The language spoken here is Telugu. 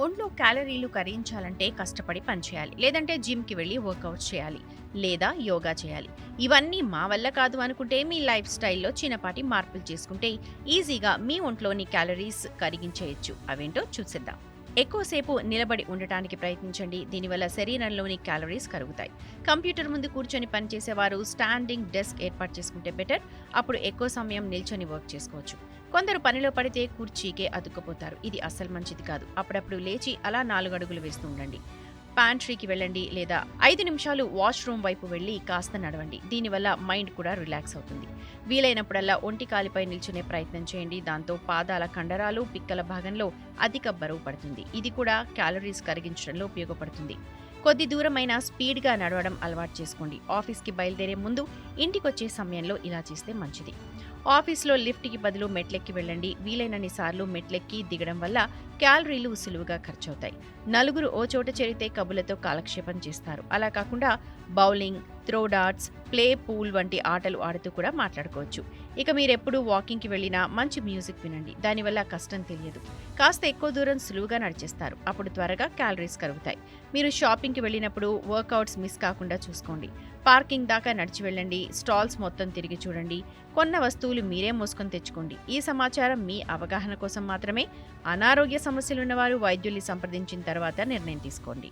ఒంట్లో క్యాలరీలు కరిగించాలంటే కష్టపడి పనిచేయాలి. లేదంటే జిమ్కి వెళ్ళి వర్కౌట్ చేయాలి. లేదా యోగా చేయాలి. ఇవన్నీ మా వల్ల కాదు అనుకుంటే మీ లైఫ్ స్టైల్లో చిన్నపాటి మార్పులు చేసుకుంటే ఈజీగా మీ ఒంట్లోని క్యాలరీస్ కరిగించేయచ్చు. అవేంటో చూసేద్దాం. ఎక్కువసేపు నిలబడి ఉండటానికి ప్రయత్నించండి. దీనివల్ల శరీరంలోని క్యాలరీస్ కరుగుతాయి. కంప్యూటర్ ముందు కూర్చొని పనిచేసేవారు స్టాండింగ్ డెస్క్ ఏర్పాటు చేసుకుంటే బెటర్ అప్పుడు ఎక్కువ సమయం నిల్చొని వర్క్ చేసుకోవచ్చు. కొందరు పనిలో పడితే కుర్చీకే అతుక్కుపోతారు. ఇది అస్సలు మంచిది కాదు. అప్పుడప్పుడు లేచి అలా నాలుగు అడుగులు వేస్తూ ఉండండి. ప్యాంట్రీకి వెళ్ళండి లేదా ఐదు నిమిషాలు వాష్రూమ్ వైపు వెళ్ళి కాస్త నడవండి. దీనివల్ల మైండ్ కూడా రిలాక్స్ అవుతుంది. వీలైనప్పుడల్లా ఒంటి కాలిపై నిల్చునే ప్రయత్నం చేయండి. దాంతో పాదాల కండరాలు పిక్కల భాగంలో అధిక బరువు పడుతుంది. ఇది కూడా క్యాలరీస్ కరిగించడంలో ఉపయోగపడుతుంది. కొద్ది దూరమైన స్పీడ్గా నడవడం అలవాటు చేసుకోండి. ఆఫీస్కి బయలుదేరే ముందు ఇంటికొచ్చే సమయంలో ఇలా చేస్తే మంచిది. ఆఫీస్లో లిఫ్ట్కి బదులు మెట్లెక్కి వెళ్ళండి. వీలైనన్ని సార్లు మెట్లెక్కి దిగడం వల్ల క్యాలరీలు సులువుగా ఖర్చవుతాయి. నలుగురు ఓ చోట చేరితే కబులతో కాలక్షేపం చేస్తారు. అలా కాకుండా bowling throw darts play pool వంటి ఆటలు ఆడుతూ కూడా మాట్లాడుకోవచ్చు. ఇక మీరెప్పుడు వాకింగ్కి వెళ్ళినా మంచి మ్యూజిక్ వినండి. దానివల్ల కష్టం తెలియదు. కాస్త ఎక్కువ దూరం సులువుగా నడిచేస్తారు. అప్పుడు త్వరగా క్యాలరీస్ కరుగుతాయి. మీరు షాపింగ్కి వెళ్ళినప్పుడు వర్కౌట్స్ మిస్ కాకుండా చూసుకోండి. పార్కింగ్ దాకా నడిచి వెళ్ళండి. స్టాల్స్ మొత్తం తిరిగి చూడండి. కొన్న వస్తువులు మీరే మోసుకొని తెచ్చుకోండి. ఈ సమాచారం మీ అవగాహన కోసం మాత్రమే. అనారోగ్య సమస్యలున్నవారు వైద్యుల్ని సంప్రదించిన తర్వాత నిర్ణయం తీసుకోండి.